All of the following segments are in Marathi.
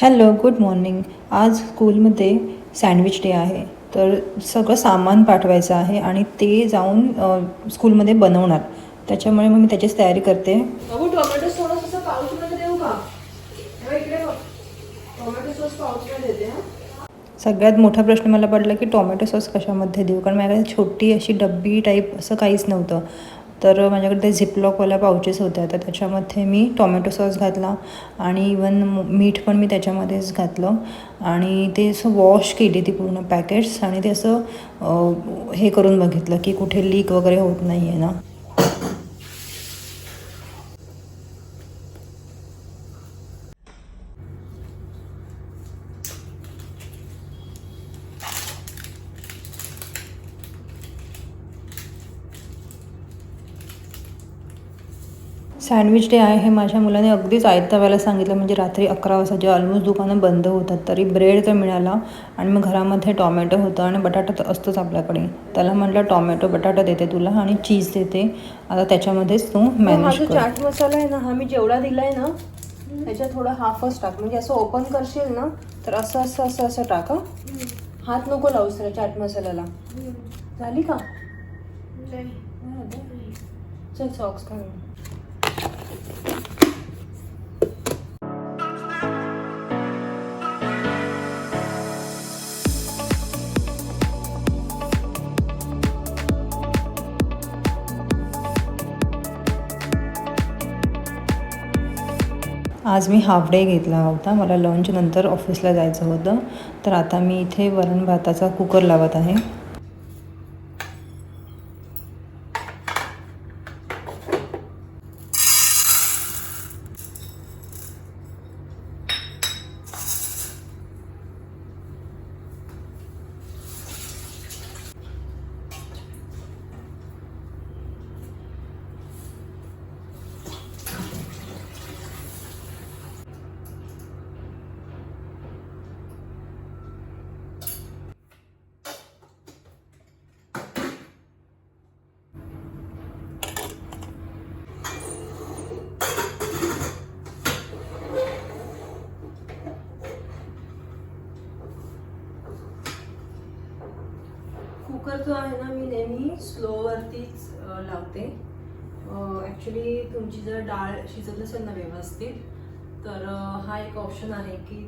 Hello good morning. आज स्कूलमध्ये सँडविच डे आहे. तर सगळं सामान पाठवायचं आहे आणि ते जाऊन स्कूलमध्ये बनवणार. त्याच्यामुळे मग मी त्याचीच तयारी करते. टोमॅटो सॉस सगळ्यात मोठा प्रश्न मला पडला की टोमॅटो सॉस कशामध्ये देऊ? कारण माझ्याकडे छोटी अशी डब्बी टाईप असं काहीच नव्हतं. तर माझ्याकडे ते झिपलॉकवाल्या पाउचेस होत्या तर त्याच्यामध्ये मी टोमॅटो सॉस घातला आणि इवन मीठ पण मी त्याच्यामध्येच घातलं. आणि ते असं वॉश केली ती पूर्ण पॅकेट्स आणि ते असं हे करून बघितलं की कुठे लीक वगैरे होत नाही आहे ना. सँडविच डे आहे हे माझ्या मुलाने अगदीच आयत्या वेळेला सांगितलं. म्हणजे रात्री अकरा वाजता जे ऑलमोस्ट दुकानं बंद होतात तरी ब्रेड तर मिळाला. आणि मग घरामध्ये टॉमॅटो होतं आणि बटाटा तर असतोच आपल्याकडे. त्याला म्हटलं टॉमॅटो बटाटा देते तुला आणि चीज देते. आता त्याच्यामध्येच तू मॅनेज चाट मसाला आहे ना हा मी जेवढा दिलाय ना त्याच्यात थोडा हाफच टाक. म्हणजे असं ओपन करशील ना तर असं असं असं असं टाक. हात नको लावूस त्या चाट मसाल्याला. झाली का? चल सॉक्स काढ आज मी हाफ डे घेतला होता. मला लंचनंतर ऑफिसला जायचं होतं. तर आता मी इथे वरण भाताचा कुकर लावत आहे. जो आहे ना मी नेहमी स्लोवरतीच लावते. ॲक्च्युली तुमची जर डाळ शिजत नसेल ना व्यवस्थित तर हा एक ऑप्शन आहे की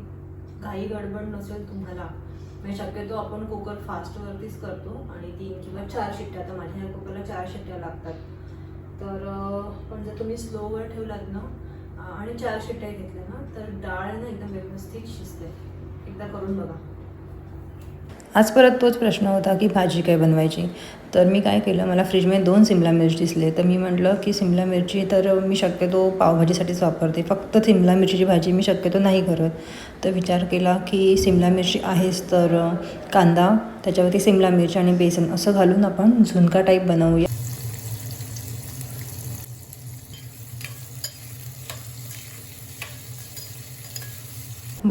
काही गडबड नसेल तुम्हाला. म्हणजे शक्यतो आपण कुकर फास्टवरतीच करतो आणि तीन किंवा चार शिट्ट्या तर माझ्या ह्या कुकरला चार शिट्ट्या लागतात. तर पण जर तुम्ही स्लोवर ठेवलात ना आणि चार शिट्ट्या घेतल्या ना तर डाळ ना एकदम व्यवस्थित शिजते. एकदा करून बघा. आज परत तोच प्रश्न होता की भाजी काय बनवायची? तर मी काय केलं मला फ्रीजमध्ये दोन सिमला मिर्च दिसले. तर मी म्हटलं की सिमला मिरची तर मी शक्यतो पावभाजीसाठीच वापरते. फक्त सिमला मिरचीची भाजी मी शक्यतो नाही करत. तर विचार केला की सिमला मिरची आहेच तर कांदा त्याच्यावरती सिमला मिरची आणि बेसन असं घालून आपण झुणका टाईप बनवूया.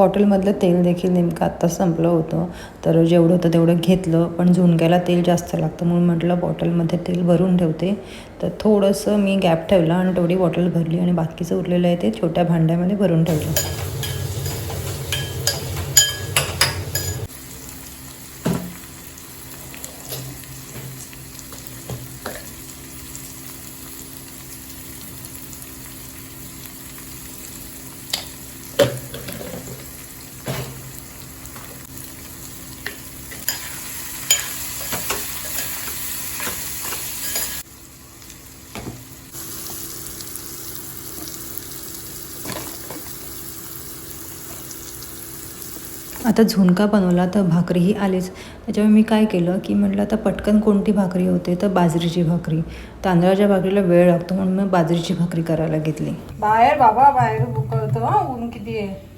बॉटलमधलं तेल देखील नेमकं आत्ता संपलं होतं. तर जेवढं होतं तेवढं घेतलं पण झुणक्याला तेल जास्त लागतं. म्हणून म्हटलं बॉटलमध्ये तेल भरून ठेवते. तर थोडंसं मी गॅप ठेवला आणि तेवढी बॉटल भरली आणि बाकीचं उरलेलं आहे ते छोट्या भांड्यामध्ये भरून ठेवलं. आता झुणका बनवला तर भाकरीही आलीच. त्याच्यामुळे मी काय केलं की म्हटलं आता पटकन कोणती भाकरी होते? तर बाजरीची भाकरी. तांदळाच्या भाकरीला वेळ लागतो म्हणून मी बाजरीची भाकरी करायला घेतली. बाहेर बाबा बाहेर होतं ऊन किती आहे.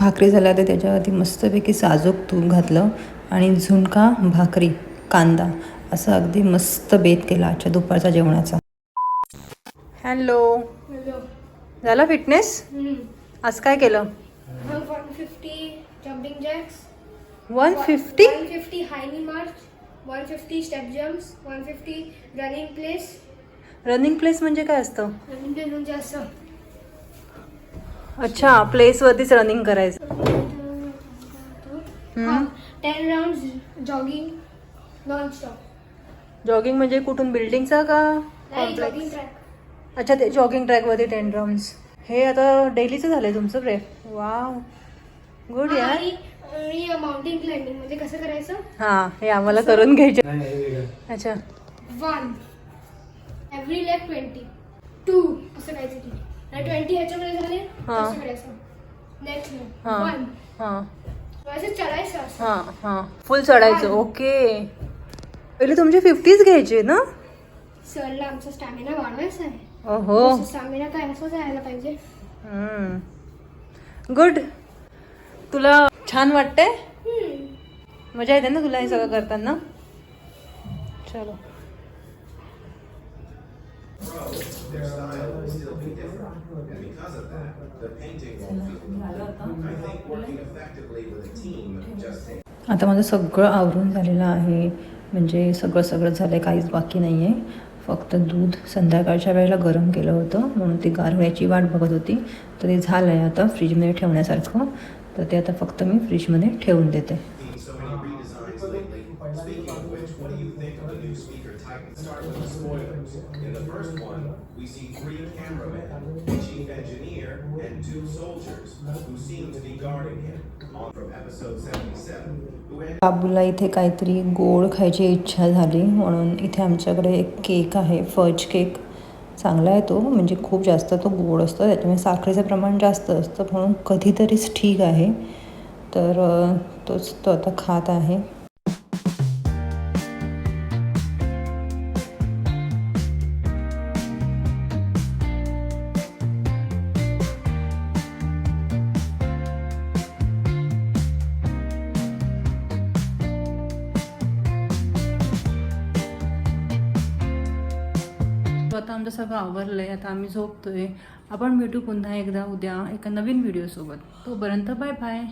भाकरी झाल्या तर त्याच्यावरती मस्तपैकी साजूक तूप घातलं आणि झुणका भाकरी कांदा असं अगदी मस्त बेत केला आजच्या दुपारच्या जेवणाचा हॅलो झाला फिटनेस आज काय केलं 150 jumping jacks. One fifty 150 high knee march. 150 step jumps. 150 running place. Running place म्हणजे काय असतं Running place म्हणजे असं. अच्छा प्लेसवरतीच रनिंग करायचं. हा, 10 rounds jogging non-stop. जॉगिंग म्हणजे कुठून? बिल्डिंगचा का? नाही कॉम्प्लेक्स. अच्छा ते जॉगिंग ट्रॅकवरती टेन राऊंड्स हे आता डेलीचं झालंय तुमचं प्रे वाव गुड यार. आणि आणि माउंटेन क्लाइम्बिंग म्हणजे कसं करायचं? हा हे आम्हाला करून घ्यायचे. नाही नाही वेगळं. अच्छा. One every leg twenty two असं काहीतरी. ट्वेंटी ह्याच्यामध्ये झाले? हा. कसं करायचं नेक्स्ट हा. वन हा. असं चढायचं असं. हा हा. फुल चढायचं. ओके पहिले तुमचे फिफ्टीज घ्यायचे ना? सरला आमचा स्टॅमिना वाढवायचा आहे. ओहो. स्टॅमिना काय असं जायला पाहिजे. गुड तुला छान वाटतंय? हम्म. मजा येते ना तुला हे सगळं करताना? चलो. That, the painting won't feel. I think working effectively with a team just takes. आता माझं सगळं आवरून झालेलं आहे म्हणजे सगळं सगळं झालं आहे काहीच बाकी नाही आहे फक्त दूध संध्याकाळच्या वेळेला गरम केलं होतं म्हणून ती गार व्हायची वाट बघत होती तर ते झालं आहे आता फ्रीजमध्ये ठेवण्यासारखं तर ते आता फक्त मी फ्रीजमध्ये ठेवून देते and two soldiers who seem to be guarding him. On from episode 77, who बाबूला इथे काहीतरी गोड खायची इच्छा झाली म्हणून इथे आमच्याकडे एक केक आहे फज केक. चांगला आहे तो म्हणजे खूप जास्त तो गोड असतो त्याच्यामुळे साखरेचं प्रमाण जास्त असतं म्हणून कधीतरीच ठीक आहे. तर तोच तो आता खात आहे. आता आमचं सगळं आवरलं आहे आता आम्ही झोपतोय. आपण भेटू पुन्हा एकदा उद्या एका नवीन व्हिडिओसोबत तोपर्यंत बाय बाय